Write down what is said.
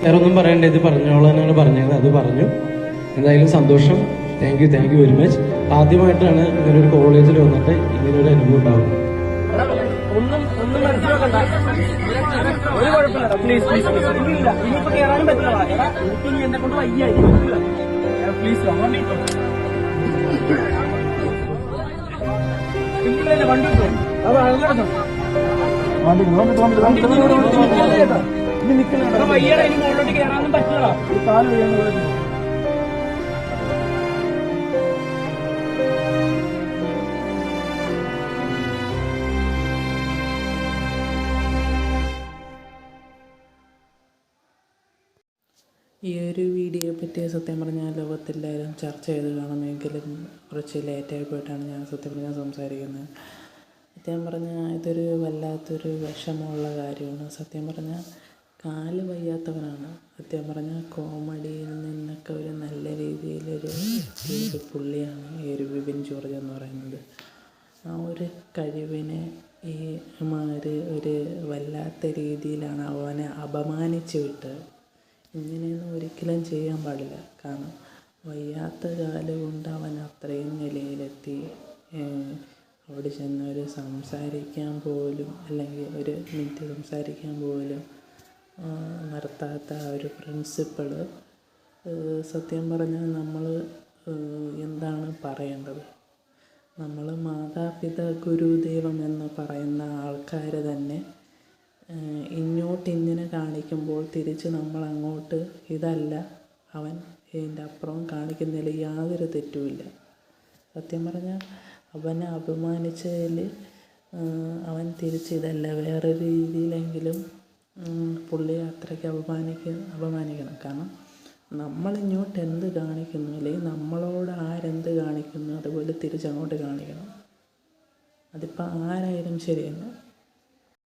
വേറെ ഒന്നും പറയണ്ട ഇത് പറഞ്ഞോളാനാണ് പറഞ്ഞത് അത് പറഞ്ഞു എന്തായാലും സന്തോഷം thank you thank you very much ആദ്യമായിട്ടാണ് ഇങ്ങനെ ഒരു കോളേജിൽ വന്നിട്ട് ഇങ്ങനെ ഒരു അനുഭവം ഉണ്ടാവുന്നത് ഒന്നും ഒന്നും മനസ്സിലാക്കണ്ട ഒരു പ്ലീസ് പ്ലീസ് ഇല്ല ഇനിയിപ്പോ കയറാനും പറ്റില്ല എനിക്ക് എന്നെ കൊണ്ട് വയ്യ പ്ലീസ് വണ്ടി വണ്ടി ഇല്ല വണ്ടി ഇട്ടോ വയ്യടാ ഇനി മുകളിലോട്ട് കയറാനും പറ്റില്ല കാൽ വീഴുന്ന ഈ ഒരു വീഡിയോയെ പറ്റി സത്യം പറഞ്ഞാൽ ലോകത്തെല്ലാവരും ചർച്ച ചെയ്ത് കാണുമെങ്കിലും കുറച്ച് ലേറ്റായി പോയിട്ടാണ് ഞാൻ സത്യം പറഞ്ഞാൽ സംസാരിക്കുന്നത്. സത്യം പറഞ്ഞാൽ ഇതൊരു വല്ലാത്തൊരു വിഷമമുള്ള കാര്യമാണ്. സത്യം പറഞ്ഞാൽ കാൽ വയ്യാത്തവരാണ്. സത്യം പറഞ്ഞാൽ കോമഡിയിൽ നിന്നൊക്കെ ഒരു നല്ല രീതിയിലൊരു പുള്ളിയാണ് ഈ ഒരു വിപിൻ ജോർജ് എന്ന് പറയുന്നത്. ആ ഒരു കഴിവിനെ ഈ മാര് ഒരു വല്ലാത്ത രീതിയിലാണ് അവനെ അപമാനിച്ച് വിട്ട് ഇങ്ങനെയൊന്നും ഒരിക്കലും ചെയ്യാൻ പാടില്ല. കാരണം വയ്യാത്ത കാൽ കൊണ്ട് അവൻ അത്രയും നിലയിലെത്തി അവിടെ ചെന്ന് സംസാരിക്കാൻ പോലും അല്ലെങ്കിൽ ഒരു മിനിറ്റ് സംസാരിക്കാൻ പോലും നിർത്താത്ത ആ ഒരു പ്രിൻസിപ്പിൾ സത്യം പറഞ്ഞാൽ നമ്മൾ എന്താണ് പറയേണ്ടത്? നമ്മൾ മാതാപിതാ ഗുരുദൈവം എന്ന് പറയുന്ന ആൾക്കാർ തന്നെ ഇങ്ങോട്ട് ഇങ്ങനെ കാണിക്കുമ്പോൾ തിരിച്ച് നമ്മൾ അങ്ങോട്ട് ഇതല്ല അവൻ ഇതിന്റെ അപ്പുറം കാണിക്കുന്നതിൽ യാതൊരു തെറ്റുമില്ല. സത്യം പറഞ്ഞാൽ അവനെ അപമാനിച്ചതിൽ അവൻ തിരിച്ച് ഇതല്ല. വേറെ രീതിയിലെങ്കിലും പുള്ളിയെ അത്രയ്ക്ക് അപമാനിക്കുക അപമാനിക്കണം. കാരണം നമ്മൾ ഇങ്ങോട്ട് എന്ത് കാണിക്കുന്നു അല്ലെങ്കിൽ നമ്മളോട് ആരെന്ത് കാണിക്കുന്നു അതുപോലെ തിരിച്ചങ്ങോട്ട് കാണിക്കണം. അതിപ്പോൾ ആരായാലും ശരിയല്ല.